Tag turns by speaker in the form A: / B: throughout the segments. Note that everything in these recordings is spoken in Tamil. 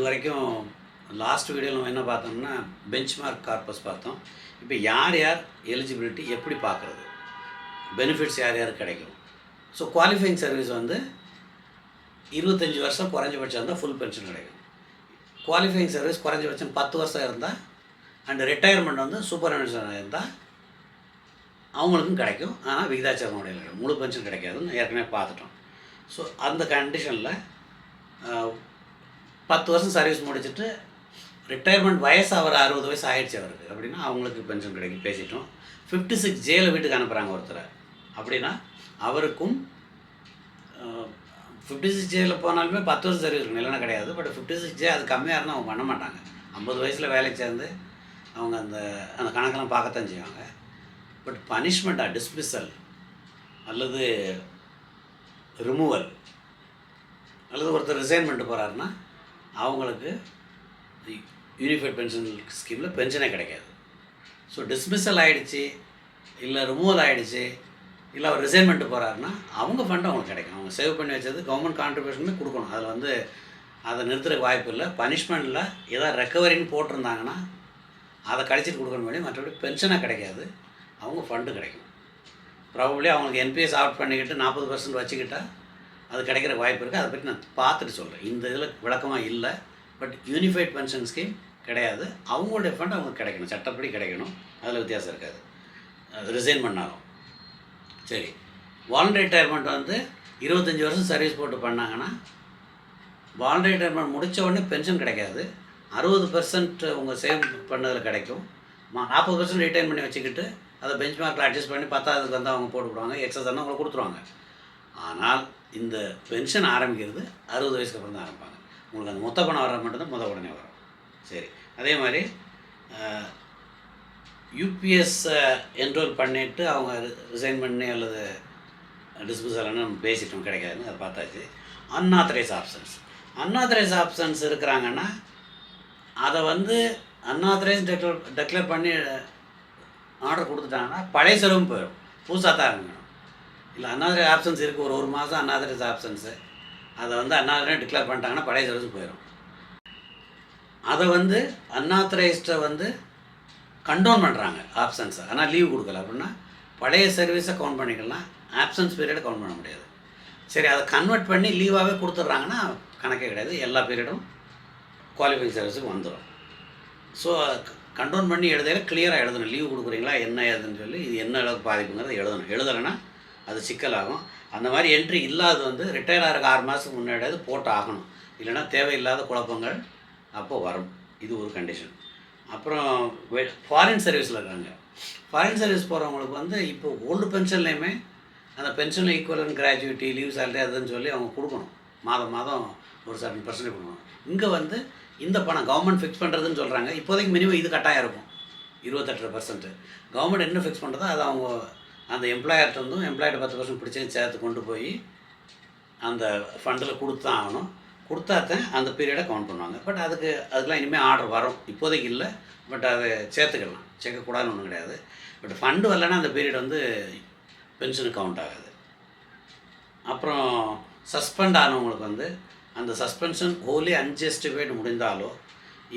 A: இது வரைக்கும் லாஸ்ட் வீடியோவில் நம்ம என்ன பார்த்தோம்னா பெஞ்ச்மார்க் கார்பஸ் பார்த்தோம். இப்போ யார் யார் எலிஜிபிலிட்டி எப்படி பார்க்குறது? பெனிஃபிட்ஸ் யார் யார் கிடைக்கும்? ஸோ குவாலிஃபைங் சர்வீஸ் வந்து இருபத்தஞ்சி வருஷம் குறைஞ்சபட்சம் இருந்தால் ஃபுல் பென்ஷன் கிடைக்கும். குவாலிஃபைங் சர்வீஸ் குறைஞ்சபட்சம் பத்து வருஷம் இருந்தால் அண்ட் ரிட்டையர்மெண்ட் வந்து சூப்பர் இருந்தால் அவங்களுக்கும் கிடைக்கும். ஆனால் விகிதாச்சார முறையில் கிடைக்கும். முழு பென்ஷன் கிடைக்காதுன்னு ஏற்கனவே பார்த்துட்டோம். ஸோ அந்த கண்டிஷனில் பத்து வருஷம் சர்வீஸ் முடிச்சுட்டு ரிட்டையர்மெண்ட் வயசு அவர் அறுபது வயசு ஆயிடுச்சு அவருக்கு. அப்படின்னா அவங்களுக்கு பென்ஷன் கிடைக்கும் பேசிட்டோம். ஃபிஃப்டி சிக்ஸ் ஜேயில் வீட்டுக்கு அனுப்புகிறாங்க ஒருத்தரை. அப்படின்னா அவருக்கும் ஃபிஃப்டி சிக்ஸ் ஜேயில் போனாலுமே பத்து வருஷம் சர்வீஸ் இருக்கணும். இல்லைன்னா கிடையாது. பட் ஃபிஃப்டி சிக்ஸ் ஜே அது கம்மியாக இருந்தால் அவங்க பண்ண மாட்டாங்க. ஐம்பது வயசில் வேலைக்கு சேர்ந்து அவங்க அந்த அந்த கணக்கெல்லாம் பார்க்கத்தான் செய்வாங்க. பட் பனிஷ்மெண்ட்டாக டிஸ்மிஸல் அல்லது ரிமூவல் அல்லது ஒருத்தர் ரிசைன் பண்ணிட்டு போகிறாருன்னா அவங்களுக்கு யூனிஃபைட் பென்ஷன் ஸ்கீமில் பென்ஷனே கிடைக்காது. ஸோ டிஸ்மிஸல் ஆகிடுச்சு இல்லை ரிமூவல் ஆகிடுச்சு இல்லை அவர் ரிசைன்மெண்ட்டு போகிறாருன்னா அவங்க ஃபண்ட் அவங்களுக்கு கிடைக்கும். அவங்க சேவ் பண்ணி வச்சது கவர்மெண்ட் கான்ட்ரிபியூஷனுமே கொடுக்கணும். அதில் வந்து அதை நிறுத்துறதுக்கு வாய்ப்பு இல்லை. பனிஷ்மெண்ட்டில் ஏதாவது ரெக்கவரின்னு போட்டிருந்தாங்கன்னா அதை கழிச்சிட்டு கொடுக்கணும் வேண்டிய மற்றபடி பென்ஷனாக கிடைக்காது. அவங்க ஃபண்டு கிடைக்கும். ப்ராபப்ளி அவங்களுக்கு என்பிஎஸ் ஆட் பண்ணிக்கிட்டு நாற்பது பர்சன்ட் வச்சுக்கிட்டால் அது கிடைக்கிற வாய்ப்பு இருக்குது அதை பற்றி நான் பார்த்துட்டு சொல்கிறேன் இந்த இதில் விளக்கமாக இல்லை. பட் யூனிஃபைட் பென்ஷன் ஸ்கீம் கிடையாது. அவங்களுடைய ஃபண்ட் அவங்களுக்கு கிடைக்கணும். சட்டப்படி கிடைக்கணும். அதில் வித்தியாசம் இருக்காது. அது ரிசைன் பண்ணாலும். சரி. வாலண்டரி ரிட்டையர்மெண்ட் வந்து இருபத்தஞ்சி வருஷம் சர்வீஸ் போட்டு பண்ணாங்கன்னா வாலண்டரி ரிட்டையர்மெண்ட் முடித்த உடனே பென்ஷன் கிடைக்காது. அறுபது பர்சன்ட் உங்கள் சேவ் பண்ணதில் கிடைக்கும். நாற்பது பர்சன்ட் ரிட்டைன் பண்ணி வச்சுக்கிட்டு அதை பெஞ்ச் மார்க்கில் அட்ஜஸ்ட் பண்ணி பத்தாவதுக்கு வந்து அவங்க போட்டுவிடுவாங்க எக்ஸஸ் தான் உங்களுக்கு கொடுத்துருவாங்க. ஆனால் இந்த பென்ஷன் ஆரம்பிக்கிறது அறுபது வயசுக்கு அப்புறம் தான் ஆரம்பிப்பாங்க. உங்களுக்கு அந்த மொத்த பணம் வர மட்டும்தான் முத உடனே வரும். சரி. அதே மாதிரி யூபிஎஸ்ஸை என்ரோல் பண்ணிவிட்டு அவங்க ரிசைன் பண்ணி அல்லது டிஸ்மிசல்னு நம்ம பேசிட்டோம் கிடைக்காதுன்னு அதை பார்த்தாச்சு. அன்ஆத்தரைஸ் ஆப்ஷன்ஸ் அன்ஆத்தரைஸ் ஆப்ஷன்ஸ் இருக்கிறாங்கன்னா அதை வந்து அன்ஆத்தரைஸ் டெக்ளர் டெக்ளேர் பண்ணி ஆர்டர் கொடுத்துட்டாங்கன்னா பழைய செலவும் போயிடும். புதுசாக தான் இருக்கணும் இல்லை அன்னாதரைஸ் ஆப்ஷன்ஸ் இருக்குது ஒரு ஒரு மாதம் அன்னாதரைஸ் ஆப்ஷன்ஸு அதை வந்து அன்னாதரை டிக்ளேர் பண்ணிட்டாங்கன்னா பழைய சர்வீஸ் போயிடும் அதை வந்து அன்ஆத்தரைஸ்டை வந்து கண்டோன் பண்ணுறாங்க ஆப்ஷன்ஸை ஆனால் லீவ் கொடுக்கல. அப்படின்னா பழைய சர்வீஸை கவுண்ட் பண்ணிக்கலாம் ஆப்சன்ஸ் பீரியடை கவுண்ட் பண்ண முடியாது. சரி அதை கன்வெர்ட் பண்ணி லீவாகவே கொடுத்துட்றாங்கன்னா கணக்கே கிடையாது. எல்லா பீரியடும் குவாலிஃபைங் சர்வீஸுக்கு வந்துடும் ஸோ கண்ட்ரோல் பண்ணி எழுதையில கிளியராக எழுதணும். லீவ் கொடுக்குறீங்களா என்ன ஏதுன்னு சொல்லி இது என்ன அளவுக்கு பாதிப்புங்கிறத எழுதணும். எழுதலைன்னா அது சிக்கலாகும். அந்த மாதிரி என்ட்ரி இல்லாத வந்து ரிட்டையர் ஆகிறக்கு ஆறு மாதத்துக்கு முன்னாடியாவது போட்டு ஆகணும். இல்லைன்னா தேவையில்லாத குழப்பங்கள் அப்போது வரும். இது ஒரு கண்டிஷன் அப்புறம் ஃபாரின் சர்வீஸில் இருக்காங்க. ஃபாரின் சர்வீஸ் போகிறவங்களுக்கு வந்து இப்போ ஓல்டு பென்ஷன்லேயுமே அந்த pension equivalent gratuity leave salary அதுன்னு சொல்லி அவங்க கொடுக்கணும். மாதம் மாதம் ஒரு சர்டன் பர்சன்டேஜ் கொடுக்கணும். இங்கே வந்து இந்த பணம் கவர்மெண்ட் ஃபிக்ஸ் பண்ணுறதுன்னு சொல்கிறாங்க இப்போதைக்கு மினிமம் இது கட்டாயம் இருக்கும். இருபத்தெட்டு பர்சன்ட்டு கவர்மெண்ட் என்ன ஃபிக்ஸ் பண்ணுறதோ அதை அவங்க அந்த எம்ப்ளாயர்கிட்ட இருந்தும் எம்ப்ளாய்டு பத்து பர்சன்ட் பிடிச்சி சேர்த்து கொண்டு போய் அந்த ஃபண்டில் கொடுத்தான் ஆகணும். கொடுத்தாத்தான் அந்த பீரியடை கவுண்ட் பண்ணுவாங்க. பட் அதுக்கு அதுக்கெலாம் இனிமேல் ஆர்டர் வரும். இப்போதைக்கு இல்லை. பட் அதை சேர்த்துக்கலாம். சேர்க்கக்கூடாதுன்னு ஒன்றும் கிடையாது. பட் ஃபண்டு வரலன்னா அந்த பீரியட் வந்து பென்ஷனுக்கு கவுண்ட் ஆகாது. அப்புறம் சஸ்பெண்ட் ஆனவங்களுக்கு வந்து அந்த சஸ்பென்ஷன் ஹோலி அன்ஜஸ்டிஃபைடு முடிந்தாலோ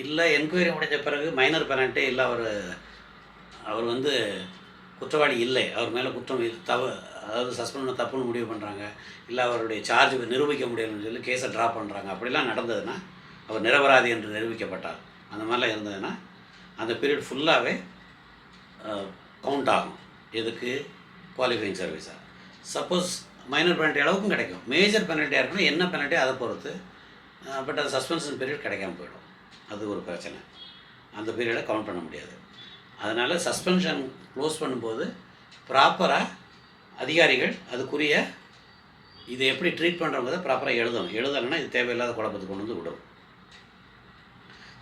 A: இல்லை என்கொயரி முடிஞ்ச பிறகு மைனர் பெனல்ட்டே இல்லை அவர் அவர் வந்து குற்றவாளி இல்லை அவர் மேலே குற்றம் தவ அதாவது சஸ்பெண்ட் பண்ண தப்புன்னு முடிவு பண்ணுறாங்க இல்லை அவருடைய சார்ஜ் நிரூபிக்க முடியலன்னு சொல்லி கேஸை ட்ராப் பண்ணுறாங்க அப்படிலாம் நடந்ததுன்னா அவர் நிரபராதி என்று நிரூபிக்கப்பட்டார் அந்த மாதிரிலாம் இருந்ததுன்னா அந்த பீரியட் ஃபுல்லாகவே கவுண்ட் ஆகும். எதுக்கு? குவாலிஃபைங் சர்வீஸாக சப்போஸ் மைனர் பெனல்ட்டி அளவுக்கும் கிடைக்கும். மேஜர் பெனல்ட்டியாக இருக்கணும் என்ன பெனல்ட்டி அதை பொறுத்து பட் அது சஸ்பென்ஷன் பீரியட் கிடைக்காம போயிடும். அது ஒரு பிரச்சனை. அந்த பீரியடை கவுண்ட் பண்ண முடியாது. அதனால் சஸ்பென்ஷன் க்ளோஸ் பண்ணும்போது ப்ராப்பராக அதிகாரிகள் அதுக்குரிய இதை எப்படி ட்ரீட் பண்ணுறவங்க ப்ராப்பராக எழுதணும். எழுதலைன்னா இது தேவையில்லாத குழப்பத்துக்கு கொண்டு வந்து விடும்.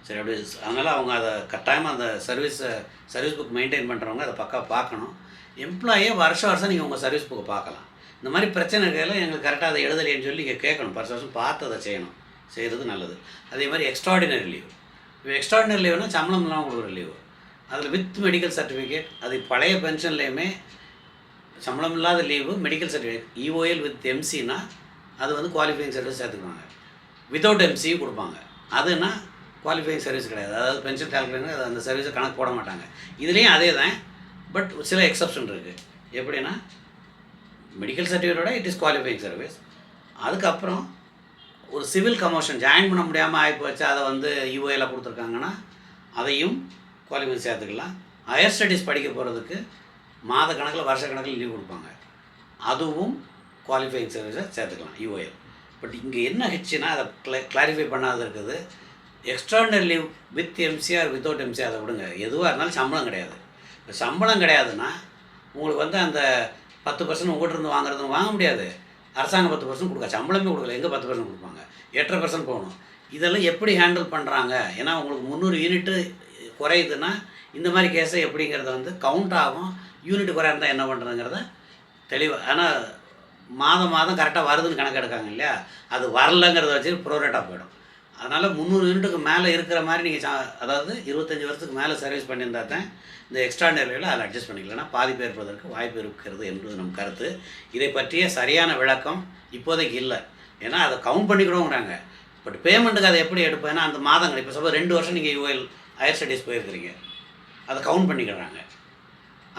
A: சரி அப்படி அதனால் அவங்க அதை கட்டாயமாக அந்த சர்வீஸை சர்வீஸ் புக் மெயின்டைன் பண்ணுறவங்க அதை பக்கா பார்க்கணும். எம்ப்ளாயே வருஷம் வருஷம் நீங்கள் உங்கள் சர்வீஸ் புக்கை பார்க்கலாம். இந்த மாதிரி பிரச்சனை இருக்கையில் எங்களுக்கு கரெக்டாக அதை எழுதலைன்னு சொல்லி நீங்கள் கேட்கணும். வருஷம் வருஷம் பார்த்து அதை செய்யணும். செய்கிறது நல்லது. அதே மாதிரி எக்ஸ்ட்ராடினரி லீவ் இப்போ எக்ஸ்ட்ராடினரி லீவ்னா சம்பளம் இல்லாமல் கொடுக்குற லீவு அதில் வித் மெடிக்கல் சர்டிஃபிகேட் அது பழைய பென்ஷன்லேயுமே சம்பளம் இல்லாத leave medical certificate EOL with எம்சினா அது வந்து குவாலிஃபைங் சர்வீஸ் சேர்த்துக்குவாங்க. வித்தவுட் எம்சியும் கொடுப்பாங்க. அதுனா குவாலிஃபைங் சர்வீஸ் கிடையாது. அதாவது பென்ஷன் கால்குலேஷன் அந்த சர்வீஸை கணக்கு போட மாட்டாங்க. இதுலேயும் அதே தான் பட் சில எக்ஸப்ஷன் இருக்குது எப்படின்னா மெடிக்கல் சர்டிஃபிகேட்டோட இட் இஸ் குவாலிஃபைங் சர்வீஸ் அதுக்கப்புறம் ஒரு சிவில் கமோஷன் ஜாயின் பண்ண முடியாமல் ஆகி போச்சு அதை வந்து யூஏல கொடுத்துருக்காங்கன்னா அதையும் குவாலிஃபை சேர்த்துக்கலாம். ஹையர் ஸ்டடீஸ் படிக்க போகிறதுக்கு மாத கணக்கில் வருஷ கணக்கில் லீவ் கொடுப்பாங்க. அதுவும் குவாலிஃபைங் சர்வீஸை சேர்த்துக்கலாம் யூஏஎல் பட் இங்கே என்ன ஹெச்சுனா அதை கிள கிளாரிஃபை பண்ணாத இருக்குது. Extraordinary leave with MC or without MC or அதை விடுங்க. எதுவாக இருந்தாலும் சம்பளம் கிடையாது. இப்போ சம்பளம் கிடையாதுன்னா உங்களுக்கு வந்து அந்த பத்து பர்சன்ட் உங்கள்கிட்ட இருந்து வாங்குறதுன்னு வாங்க முடியாது. அரசாங்கம் பத்து பர்சன்ட் கொடுக்க சம்பளமே கொடுக்கல. எங்கே பத்து பர்சன்ட் கொடுப்பாங்க? எட்டரை பர்சன்ட் போகணும். இதெல்லாம் எப்படி ஹேண்டில் பண்ணுறாங்க ஏன்னா உங்களுக்கு முந்நூறு யூனிட்டு குறையுதுன்னா இந்த மாதிரி கேஸு எப்படிங்கிறத வந்து கவுண்ட் ஆகும். யூனிட் குறையா இருந்தால் என்ன பண்ணுறதுங்கிறத தெளிவாக ஆனால் மாதம் மாதம் கரெக்டாக வருதுன்னு கணக்கு எடுக்காங்க இல்லையா? அது வரலங்கிறத வச்சு ப்ரோரேட்டாக போயிடும். அதனால் முந்நூறு யூனிட்டுக்கு மேலே இருக்கிற மாதிரி நீங்கள் சா அதாவது இருபத்தஞ்சி வருஷத்துக்கு மேலே சர்வீஸ் பண்ணியிருந்தா தான் இந்த எக்ஸ்ட்ரா நேரில் அதில் அட்ஜஸ்ட் பண்ணிக்கலன்னா பாதிப்பு ஏற்படுவதற்கு வாய்ப்பு இருக்கிறது என்பது நம் கருத்து. இதை பற்றிய சரியான விளக்கம் இப்போதைக்கு இல்லை. ஏன்னா அதை கவுண்ட் பண்ணிக்கிடுவோங்கிறாங்க பட் பேமெண்ட்டுக்கு அதை எப்படி எடுப்பேன்னா அந்த மாதங்கள் இப்போ சப்போஸ் ரெண்டு வருஷம் நீங்கள் யூஎல் ஸ்டடீஸ் போயிருக்கிறீங்க. அதை கவுண்ட் பண்ணிக்கிறாங்க.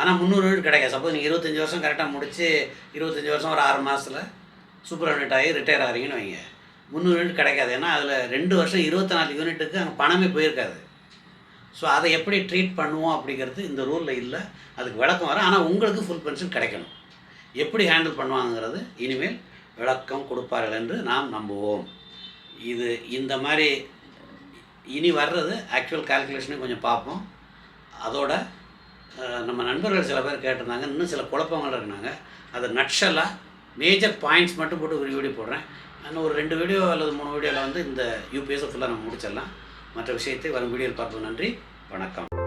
A: ஆனால் முந்நூறு யூனிட் கிடைக்காது. சப்போஸ் நீங்கள் இருபத்தஞ்சி வருஷம் கரெக்டாக முடித்து இருபத்தஞ்சி வருஷம் ஒரு ஆறு மாதத்தில் சூப்பர் யூனிட் ஆகி ரிட்டையர் ஆகிறீங்கன்னு வைங்க. முந்நூறு யூனிட் கிடைக்காது. ஏன்னா அதில் ரெண்டு வருஷம் இருபத்தி நாலு யூனிட்டுக்கு அங்கே பணமே போயிருக்காது. ஸோ அதை எப்படி ட்ரீட் பண்ணுவோம் அப்படிங்கிறது இந்த ரூலில் இல்லை. அதுக்கு விளக்கம் வரும். ஆனால் உங்களுக்கு ஃபுல் பென்ஷன் கிடைக்கணும். எப்படி ஹேண்டில் பண்ணுவாங்கங்கிறது இனிமேல் விளக்கம் கொடுப்பார்கள் என்று நாம் நம்புவோம். இது இந்த மாதிரி இனி வர்றது ஆக்சுவல் கால்குலேஷனையும் கொஞ்சம் பார்ப்போம். அதோட நம்ம நண்பர்கள் சில பேர் கேட்டிருந்தாங்க இன்னும் சில குழப்பங்கள் இருக்குனாங்க அதை நட்ஷலாக மேஜர் பாயிண்ட்ஸ் மட்டும் போட்டு ஒரு வீடியோ போடுறேன். இன்னும் ஒரு ரெண்டு வீடியோ அல்லது மூணு வீடியோவில் வந்து இந்த யூபிஎஸ்ஸை ஃபுல்லாக நம்ம முடிச்சிடலாம். மற்ற விஷயத்தை வரும் வீடியோவில் பார்ப்பது நன்றி வணக்கம்.